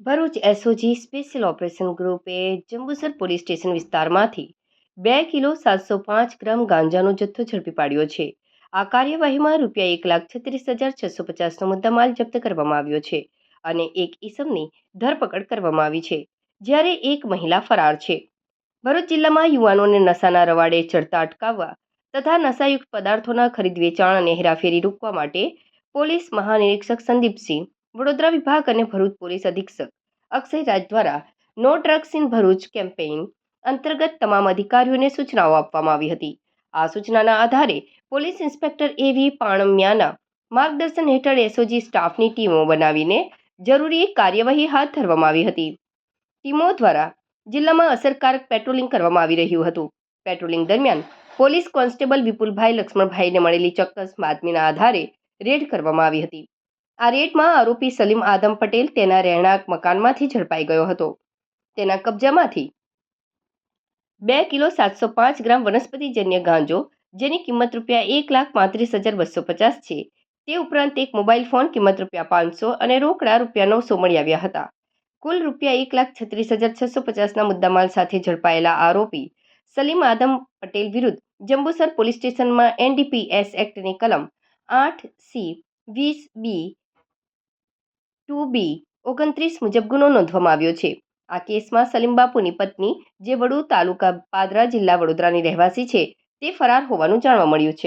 Bharuch SOG special operation ગ્રુપે Jambusar police station વિસ્તારમાંથી બે કિલો સાતસો પાંચ ગ્રામ ગાંજાનો જથ્થો ઝડપી પાડ્યો છે. આ કાર્યવાહીમાં રૂપિયા એક લાખ છત્રીસ હજાર છસો પચાસનો મુદ્દામાલ જપ્ત કરવામાં આવ્યો છે અને એક ઈસમની ધરપકડ કરવામાં આવી છે, જ્યારે એક મહિલા ફરાર છે. ભરૂચ જિલ્લામાં યુવાનોને નશાના રવાડે ચડતા અટકાવવા તથા નશાયુક્ત પદાર્થોના ખરીદ વેચાણ અને હેરાફેરી રોકવા માટે પોલીસ મહાનિરીક્ષક સંદીપસિંહ વડોદરા વિભાગ અને ભરૂચ પોલીસ અધિક્ષક અક્ષય રાજ દ્વારા no drugs in Bharuch campaign અંતર્ગત તમામ અધિકારીઓને સૂચનાઓ આપવામાં આવી હતી. આ સૂચનાના આધારે પોલીસ ઇન્સ્પેક્ટર એવી પાણમિયાના માર્ગદર્શન હેઠળ એસઓજી સ્ટાફની ટીમો બનાવીને જરૂરી કાર્યવાહી હાથ ધરવામાં આવી હતી. ટીમો દ્વારા જિલ્લામાં અસરકારક પેટ્રોલિંગ કરવામાં આવી રહ્યું હતું. પેટ્રોલિંગ દરમિયાન પોલીસ કોન્સ્ટેબલ વિપુલભાઈ લક્ષ્મણભાઈને મળેલી ચોક્કસ બાતમીના આધારે રેડ કરવામાં આવી હતી. આ રેડમાં આરોપી સલીમ આદમ પટેલ તેના રહેણાંક મકાનમાંથી ઝડપાઈ ગયો હતો. તેના કબજામાંથી બે કિલો સાતસો પાંચ ગ્રામ વનસ્પતિજન્ય ગાંજો, જેની કિંમત રૂપિયા એક લાખ પાંત્રીસ હજાર બસો પચાસ છે. તે ઉપરાંત એક મોબાઈલ ફોન કિંમત રૂપિયા પાંચસો અને રોકડા રૂપિયા નવસો મળી આવ્યા હતા. કુલ રૂપિયા એક લાખ છત્રીસ હજાર છસો પચાસના મુદ્દામાલ સાથે ઝડપાયેલા આરોપી સલીમ આદમ પટેલ વિરુદ્ધ જંબુસર પોલીસ સ્ટેશનમાં એનડીપીએસ એક્ટની કલમ આઠ સી વીસ બી ટુ બી ઓગણત્રીસ મુજબ ગુનો નોંધવામાં આવ્યો છે. આ કેસમાં સલીમ બાપુની પત્ની, જે વડુ તાલુકા પાદરા જિલ્લા વડોદરાની રહેવાસી છે, તે ફરાર હોવાનું જાણવા મળ્યું છે.